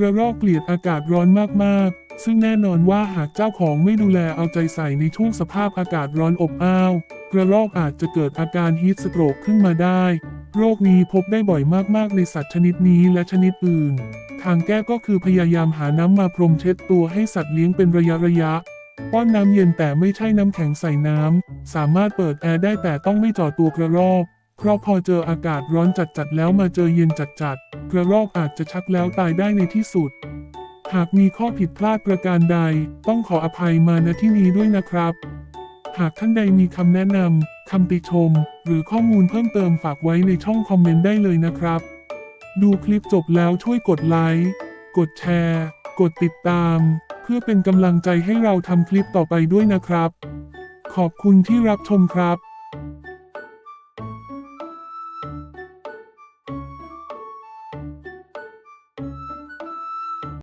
กระรอกเกลียดอากาศร้อนมากๆ ซึ่งแน่นอนว่าหากเจ้าของไม่ดูแลเอาใจใส่ในช่วงสภาพอากาศร้อนอบอ้าว กระรอกอาจจะเกิดอาการฮีทสโตรกขึ้นมาได้ โรคนี้พบได้บ่อยมากๆ ในสัตว์ชนิดนี้และชนิดอื่น ทางแก้ก็คือพยายามหาน้ำมาพรมเช็ดตัวให้สัตว์เลี้ยงเป็นระยะระยะป้อนน้ำเย็นแต่ไม่ใช่น้ำแข็งใส่น้ำ สามารถเปิดแอร์ได้แต่ต้องไม่จ่อตัวกระรอก เพราะพอเจออากาศร้อนจัดๆแล้วมาเจอเย็นจัดๆ กระรอกอาจจะชักแล้วตายได้ในที่สุด หากมีข้อผิดพลาดประการใด ต้องขออภัยมาณที่นี้ด้วยนะครับ หากท่านใดมีคำแนะนำคำติชม หรือข้อมูลเพิ่มเติมฝากไว้ในช่องคอมเมนต์ได้เลยนะครับ ดูคลิปจบแล้วช่วยกดไลค์ กดแชร์ กดติดตาม เพื่อเป็นกำลังใจให้เราทำคลิปต่อไปด้วยนะครับ ขอบคุณที่รับชมครับ